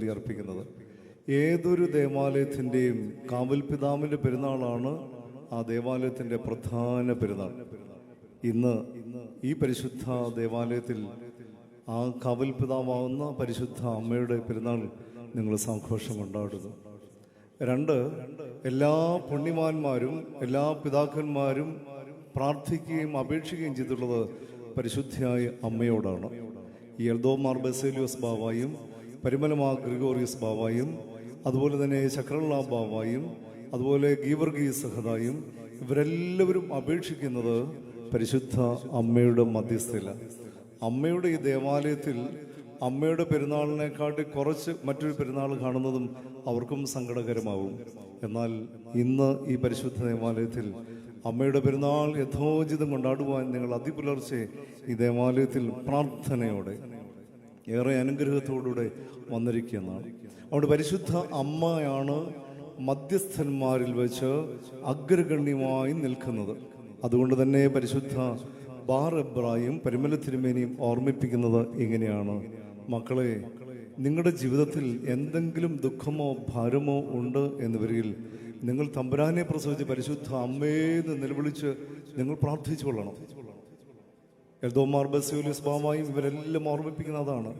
ബലി അർപ്പിക്കുന്നത്. ഏതൊരു ദേവാലയത്തിന്റെയും കാവൽ പിതാവിന്റെ പെരുന്നാളാണ് ആ ദേവാലയത്തിന്റെ പ്രധാന പെരുന്നാൾ. ഇന്ന് ഈ പരിശുദ്ധ ദേവാലയത്തിൽ ആ കാവൽ പിതാവാവുന്ന പരിശുദ്ധ അമ്മയുടെ പെരുന്നാൾ നിങ്ങൾ സന്തോഷം കൊണ്ടാടുന്നു. രണ്ട് എല്ലാ പുണ്യവാന്മാരും എല്ലാ പിതാക്കന്മാരും പ്രാർത്ഥിക്കുകയും അപേക്ഷിക്കുകയും ചെയ്തിട്ടുള്ളത് പരിശുദ്ധിയായ അമ്മയോടാണ്. ഈ എൽദോമാർ ബസേലിയോസ് ബാവായും പരിമലമാ ഗ്രിഗോറിയസ് ബാവായും അതുപോലെ തന്നെ ചക്രള്ള ബാവായും അതുപോലെ ഗീവർഗീസ് സഹദായും ഇവരെല്ലാവരും അപേക്ഷിക്കുന്നത് പരിശുദ്ധ അമ്മയുടെ മധ്യസ്ഥയില. അമ്മയുടെ ഈ ദേവാലയത്തിൽ അമ്മയുടെ പെരുന്നാളിനെക്കാട്ടി കുറച്ച് മറ്റൊരു പെരുന്നാൾ കാണുന്നതും അവർക്കും സങ്കടകരമാവും. എന്നാൽ ഇന്ന് ഈ പരിശുദ്ധ ദേവാലയത്തിൽ അമ്മയുടെ പെരുന്നാൾ യഥോചിതം കൊണ്ടാടുവാൻ നിങ്ങൾ അതിപുലർച്ചെ ഈ ദേവാലയത്തിൽ പ്രാർത്ഥനയോടെ ഏറെ അനുഗ്രഹത്തോടുകൂടെ വന്നിരിക്കുന്നതാണ് അവിടെ പരിശുദ്ധ അമ്മയാണ് മധ്യസ്ഥന്മാരിൽ വെച്ച് അഗ്രഗണ്യമായി നിൽക്കുന്നത്. അതുകൊണ്ട് തന്നെ പരിശുദ്ധ ബാർ എബ്രായും പരിമല തിരുമേനിയും ഓർമ്മിപ്പിക്കുന്നത് ഇങ്ങനെയാണ് മക്കളെ നിങ്ങളുടെ ജീവിതത്തിൽ എന്തെങ്കിലും ദുഃഖമോ ഭാരമോ ഉണ്ട് എന്ന് വരികിൽ നിങ്ങൾ തമ്പുരാനെ പ്രസവിച്ച് പരിശുദ്ധ അമ്മേന്ന് നിലവിളിച്ച് നിങ്ങൾ പ്രാർത്ഥിച്ചു കൊള്ളണം എൽദോമാർ ബസൂലിസ് ബാമായും ഇവരെല്ലാം ഓർമ്മിപ്പിക്കുന്ന അതാണ്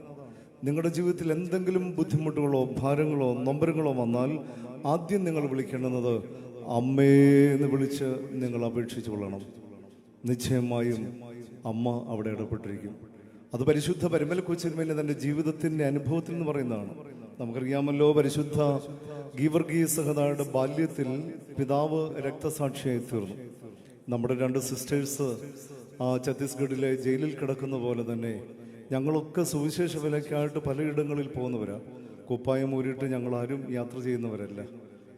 നിങ്ങളുടെ ജീവിതത്തിൽ എന്തെങ്കിലും ബുദ്ധിമുട്ടുകളോ ഭാരങ്ങളോ നൊമ്പരങ്ങളോ വന്നാൽ ആദ്യം നിങ്ങൾ വിളിക്കേണ്ടുന്നത് അമ്മേ എന്ന് വിളിച്ച് നിങ്ങൾ അപേക്ഷിച്ചു കൊള്ളണം. നിശ്ചയമായും അമ്മ അവിടെ ഇടപെട്ടിരിക്കും. അത് പരിശുദ്ധ പരിമല കൊച്ചിന്മേലെ തന്റെ ജീവിതത്തിന്റെ അനുഭവത്തിൽ എന്ന് പറയുന്നതാണ്. നമുക്കറിയാമല്ലോ പരിശുദ്ധ ഗീവർഗീ സഹതായുടെ ബാല്യത്തിൽ പിതാവ് രക്തസാക്ഷിയായി തീർന്നു. നമ്മുടെ രണ്ട് സിസ്റ്റേഴ്സ് ഛത്തീസ്ഗഡിലെ ജയിലിൽ കിടക്കുന്ന പോലെ തന്നെ ഞങ്ങളൊക്കെ സുവിശേഷ വിലക്കായിട്ട് പലയിടങ്ങളിൽ പോകുന്നവരാ. കുപ്പായം ഊരിയിട്ട് ഞങ്ങളാരും യാത്ര ചെയ്യുന്നവരല്ല.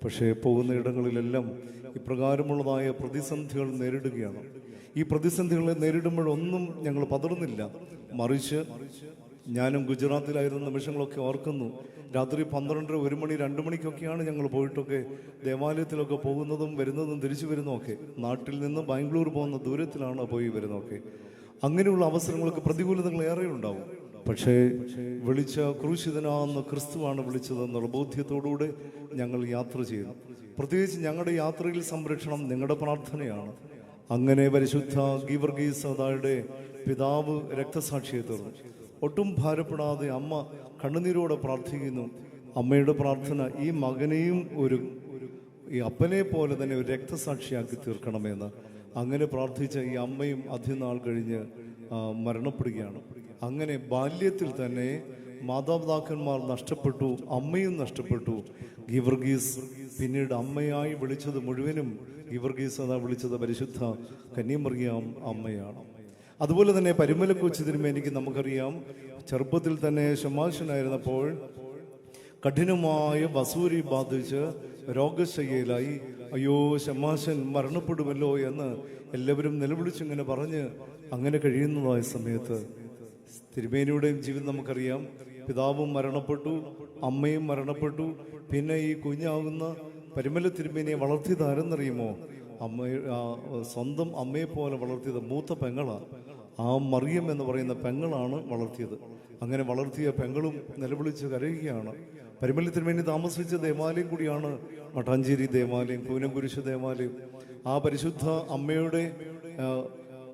പക്ഷേ പോകുന്ന ഇടങ്ങളിലെല്ലാം ഇപ്രകാരമുള്ളതായ പ്രതിസന്ധികൾ നേരിടുകയാണ്. ഈ പ്രതിസന്ധികളെ നേരിടുമ്പോഴൊന്നും ഞങ്ങൾ പതറുന്നില്ല. മറിച്ച് ഞാനും ഗുജറാത്തിലായിരുന്ന നിമിഷങ്ങളൊക്കെ ഓർക്കുന്നു. രാത്രി പന്ത്രണ്ടര ഒരു മണി രണ്ട് മണിക്കൊക്കെയാണ് ഞങ്ങൾ പോയിട്ടൊക്കെ ദേവാലയത്തിലൊക്കെ പോകുന്നതും വരുന്നതും തിരിച്ചു വരുന്നതൊക്കെ. നാട്ടിൽ നിന്ന് ബാംഗ്ലൂർ പോകുന്ന ദൂരത്തിലാണ് പോയി വരുന്നതൊക്കെ. അങ്ങനെയുള്ള അവസരങ്ങളൊക്കെ പ്രതികൂലതകൾ ഏറെ ഉണ്ടാവും പക്ഷേ വിളിച്ച ക്രൂശിതനാകുന്ന ക്രിസ്തുവാണ് വിളിച്ചതെന്നുള്ള ബോധ്യത്തോടുകൂടെ ഞങ്ങൾ യാത്ര ചെയ്യുന്നു. പ്രത്യേകിച്ച് ഞങ്ങളുടെ യാത്രയിൽ സംരക്ഷണം നിങ്ങളുടെ പ്രാർത്ഥനയാണ്. അങ്ങനെ പരിശുദ്ധ ഗീവർഗീസ് അതായുടെ പിതാവ് രക്തസാക്ഷിയെ തീർന്നു. ഒട്ടും ഭാരപ്പെടാതെ അമ്മ കണ്ണുനീരോടെ പ്രാർത്ഥിക്കുന്നു. അമ്മയുടെ പ്രാർത്ഥന ഈ മകനെയും ഒരു ഈ അപ്പനെ പോലെ തന്നെ ഒരു രക്തസാക്ഷിയാക്കി തീർക്കണമെന്ന് അങ്ങനെ പ്രാർത്ഥിച്ച ഈ അമ്മയും അധിനാൾ കഴിഞ്ഞ് മരണപ്പെടുകയാണ്. അങ്ങനെ ബാല്യത്തിൽ തന്നെ മാതാപിതാക്കന്മാർ നഷ്ടപ്പെട്ടു അമ്മയും നഷ്ടപ്പെട്ടു. ഗിവർഗീസ് പിന്നീട് അമ്മയായി വിളിച്ചത് മുഴുവനും ഗിവർഗീസ് എന്നാ വിളിച്ചത് പരിശുദ്ധ കന്യമറിയാം അമ്മയാണ്. അതുപോലെ തന്നെ പരിമല കൊച്ചു എനിക്ക് നമുക്കറിയാം. ചെറുപ്പത്തിൽ തന്നെ ശമാശനായിരുന്നപ്പോൾ കഠിനമായ വസൂരി ബാധിച്ച് രോഗശയ്യയിലായി. അയ്യോ ശമാശൻ മരണപ്പെടുമല്ലോ എന്ന് എല്ലാവരും നിലവിളിച്ചിങ്ങനെ പറഞ്ഞ് അങ്ങനെ കഴിയുന്നതായ സമയത്ത് തിരുമേനിയുടെയും ജീവിതം നമുക്കറിയാം. പിതാവും മരണപ്പെട്ടു അമ്മയും മരണപ്പെട്ടു. പിന്നെ ഈ കുഞ്ഞാകുന്ന പരിമല തിരുമേനിയെ വളർത്തിയത് ആരെന്നറിയുമോ അമ്മ സ്വന്തം അമ്മയെ പോലെ വളർത്തിയത് മൂത്ത പെങ്ങളാണ് ആ മറിയം എന്ന് പറയുന്ന പെങ്ങളാണ് വളർത്തിയത്. അങ്ങനെ വളർത്തിയ പെങ്ങളും നിലവിളിച്ച് കരയുകയാണ്. പരിമല വേണ്ടി താമസിച്ച ദേവാലയം കൂടിയാണ് മട്ടാഞ്ചേരി ദേവാലയം കൂനംകുരിശ് ദേവാലയം. ആ പരിശുദ്ധ അമ്മയുടെ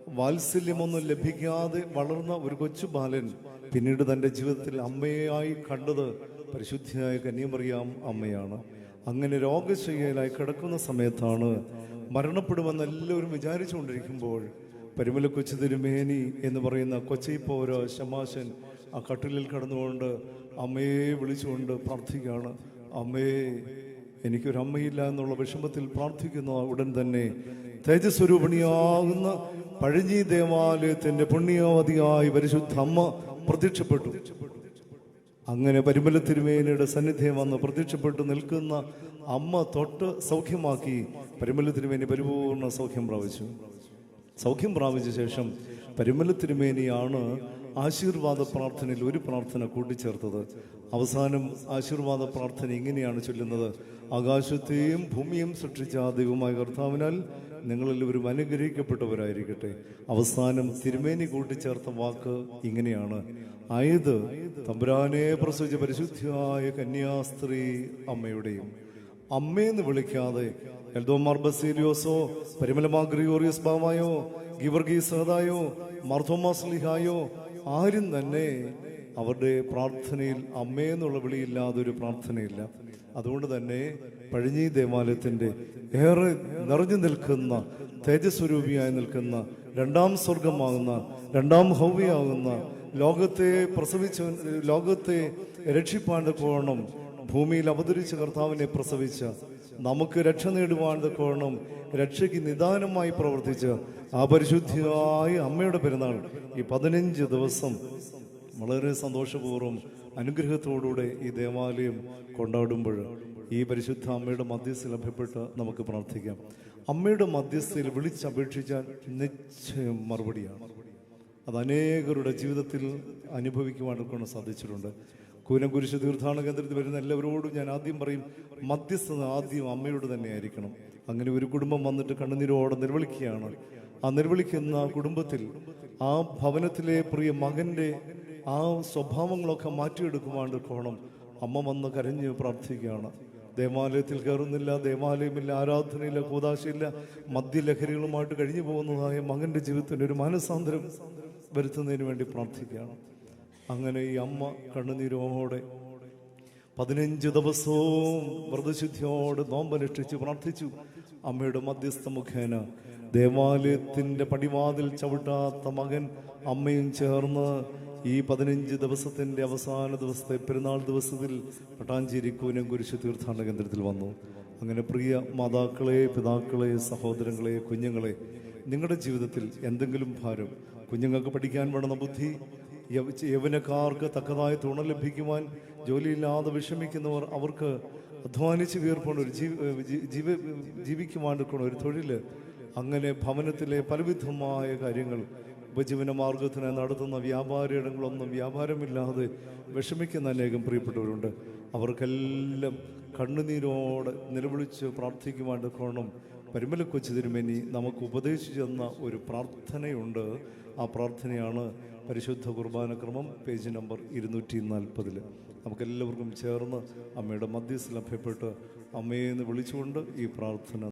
വാത്സല്യമൊന്നും ലഭിക്കാതെ വളർന്ന ഒരു കൊച്ചു ബാലൻ പിന്നീട് തന്റെ ജീവിതത്തിൽ അമ്മയായി കണ്ടത് പരിശുദ്ധിയായ കന്യമറിയാം അമ്മയാണ്. അങ്ങനെ രോഗശയ്യയിലായി കിടക്കുന്ന സമയത്താണ് മരണപ്പെടുമെന്ന് എല്ലാവരും വിചാരിച്ചുകൊണ്ടിരിക്കുമ്പോൾ പരിമല കൊച്ചു തിരുമേനി എന്ന് പറയുന്ന കൊച്ചി പൗരോ ശമാശൻ ആ കട്ടിലിൽ കിടന്നുകൊണ്ട് അമ്മയെ വിളിച്ചുകൊണ്ട് പ്രാർത്ഥിക്കുകയാണ്. അമ്മയെ എനിക്കൊരമ്മയില്ല എന്നുള്ള വിഷമത്തിൽ പ്രാർത്ഥിക്കുന്ന ഉടൻ തന്നെ തേജസ്വരൂപിണിയാകുന്ന പഴഞ്ഞി ദേവാലയത്തിന്റെ പുണ്യാവധിയായി പരിശുദ്ധ അമ്മ പ്രത്യക്ഷപ്പെട്ടു. അങ്ങനെ പരിമല തിരുമേനിയുടെ സന്നിധ്യം വന്ന് പ്രത്യക്ഷപ്പെട്ട് നിൽക്കുന്ന അമ്മ തൊട്ട് സൗഖ്യമാക്കി പരിമല തിരുമേനി പരിപൂർണ സൗഖ്യം പ്രാപിച്ചു. സൗഖ്യം പ്രാപിച്ച ശേഷം പരിമല തിരുമേനിയാണ് ആശീർവാദ പ്രാർത്ഥനയിൽ ഒരു പ്രാർത്ഥന കൂട്ടിച്ചേർത്തത്. അവസാനം ആശീർവാദ പ്രാർത്ഥന ഇങ്ങനെയാണ് ചൊല്ലുന്നത്. ആകാശത്തെയും ഭൂമിയും സൃഷ്ടിച്ച ദൈവമായ കർത്താവിനാൽ നിങ്ങളെല്ലാവരും അനുഗ്രഹിക്കപ്പെട്ടവരായിരിക്കട്ടെ. അവസാനം തിരുമേനി കൂട്ടിച്ചേർത്ത വാക്ക് ഇങ്ങനെയാണ്. ആയത് തമ്പുരാനെ പ്രസവിച്ച പരിശുദ്ധിയായ കന്യാസ്ത്രീ അമ്മയുടെയും അമ്മയെന്ന് വിളിക്കാതെ എൽദോമാർ ബസീലിയോസോ പരിമലമാ ഗ്രിഗോറിയസ് ബാവായോ ഗിവർഗീസ് സഹദായോ മാർത്തോമാസ് ലിഹായോ ആരും തന്നെ അവരുടെ പ്രാർത്ഥനയിൽ അമ്മയെന്നുള്ള വിളിയില്ലാതെ ഒരു പ്രാർത്ഥനയില്ല. അതുകൊണ്ട് തന്നെ പഴഞ്ഞി ദേവാലയത്തിന്റെ ഏറെ നിറഞ്ഞു നിൽക്കുന്ന തേജസ്വരൂപിയായി നിൽക്കുന്ന രണ്ടാം സ്വർഗമാകുന്ന രണ്ടാം ഹൗവിയാകുന്ന ലോകത്തെ പ്രസവിച്ച ലോകത്തെ രക്ഷിപ്പാണ്ട് പോകണം ഭൂമിയിൽ അവതരിച്ച കർത്താവിനെ പ്രസവിച്ച നമുക്ക് രക്ഷ നേടുവാൻ കോണം രക്ഷയ്ക്ക് നിദാനമായി പ്രവർത്തിച്ച് ആ അമ്മയുടെ പെരുന്നാൾ ഈ പതിനഞ്ച് ദിവസം വളരെ സന്തോഷപൂർവം അനുഗ്രഹത്തോടുകൂടെ ഈ ദേവാലയം കൊണ്ടാടുമ്പോൾ ഈ പരിശുദ്ധ അമ്മയുടെ മധ്യസ്ഥ ലഭ്യപ്പെട്ട് നമുക്ക് പ്രാർത്ഥിക്കാം. അമ്മയുടെ മധ്യസ്ഥയിൽ വിളിച്ചപേക്ഷിച്ചാൽ നിശ്ചയം മറുപടിയാണ്. അത് അനേകരുടെ ജീവിതത്തിൽ അനുഭവിക്കുവാനൊക്കെ സാധിച്ചിട്ടുണ്ട്. കൂനംകുരിശ് തീർത്ഥാടന കേന്ദ്രത്തിൽ വരുന്ന എല്ലാവരോടും ഞാൻ ആദ്യം പറയും മധ്യസ്ഥത ആദ്യം അമ്മയോട് തന്നെ ആയിരിക്കണം. അങ്ങനെ ഒരു കുടുംബം വന്നിട്ട് കണ്ണുനീരോടെ നിലവിളിക്കുകയാണ് ആ നിലവിളിക്കുന്ന കുടുംബത്തിൽ ആ ഭവനത്തിലെ പ്രിയ മകന്റെ ആ സ്വഭാവങ്ങളൊക്കെ മാറ്റിയെടുക്കുവാണ്ട് കോണം അമ്മ വന്ന് കരഞ്ഞ് പ്രാർത്ഥിക്കുകയാണ്. ദേവാലയത്തിൽ കയറുന്നില്ല ദേവാലയമില്ല ആരാധനയില്ല കൂതാശയില്ല മദ്യലഹരികളുമായിട്ട് കഴിഞ്ഞു പോകുന്നതായ മകന്റെ ജീവിതത്തിന് ഒരു മാനസാന്തരം വരുത്തുന്നതിന് വേണ്ടി പ്രാർത്ഥിക്കുകയാണ്. അങ്ങനെ ഈ അമ്മ കണ്ണുനീരോടെ പതിനഞ്ച് ദിവസവും വ്രതശുദ്ധിയോട് നോമ്പനുഷ്ഠിച്ച് പ്രാർത്ഥിച്ചു. അമ്മയുടെ മധ്യസ്ഥ മുഖേന ദേവാലയത്തിന്റെ പടിവാതിൽ ചവിട്ടാത്ത മകൻ അമ്മയും ചേർന്ന് ഈ പതിനഞ്ച് ദിവസത്തിന്റെ അവസാന ദിവസത്തെ പെരുന്നാൾ ദിവസത്തിൽ പട്ടാഞ്ചേരി കൂനം കുരിശ് തീർത്ഥാടന കേന്ദ്രത്തിൽ വന്നു. അങ്ങനെ പ്രിയ മാതാക്കളെ പിതാക്കളെ സഹോദരങ്ങളെ കുഞ്ഞുങ്ങളെ നിങ്ങളുടെ ജീവിതത്തിൽ എന്തെങ്കിലും ഭാരം കുഞ്ഞുങ്ങൾക്ക് പഠിക്കാൻ വേണ്ടുന്ന ബുദ്ധി യൗവനക്കാർക്ക് തക്കതായ തുണ ലഭിക്കുവാൻ ജോലിയില്ലാതെ വിഷമിക്കുന്നവർ അവർക്ക് അധ്വാനിച്ച് വീർപ്പുണ്ട്. ഒരു ജീവ ജീവിക്കുവാണ്ടിരിക്കണം ഒരു തൊഴിൽ. അങ്ങനെ ഭവനത്തിലെ പലവിധമായ കാര്യങ്ങൾ ഉപജീവന മാർഗത്തിന് നടത്തുന്ന വ്യാപാരിയിടങ്ങളൊന്നും വ്യാപാരമില്ലാതെ വിഷമിക്കുന്ന അനേകം പ്രിയപ്പെട്ടവരുണ്ട്. അവർക്കെല്ലാം കണ്ണുനീരോടെ നിലവിളിച്ച് പ്രാർത്ഥിക്കുവാൻ കോണം പരിമല കൊച്ചു തിരുമേനി നമുക്ക് ഉപദേശിച്ചു തന്ന ഒരു പ്രാർത്ഥനയുണ്ട്. ആ പ്രാർത്ഥനയാണ് പരിശുദ്ധ കുർബാനക്രമം പേജ് നമ്പർ ഇരുന്നൂറ്റി നാൽപ്പതിൽ നമുക്കെല്ലാവർക്കും ചേർന്ന് അമ്മയുടെ മധ്യസ്ഥ ലഭ്യപ്പെട്ട് അമ്മയെ എന്ന് വിളിച്ചുകൊണ്ട് ഈ പ്രാർത്ഥന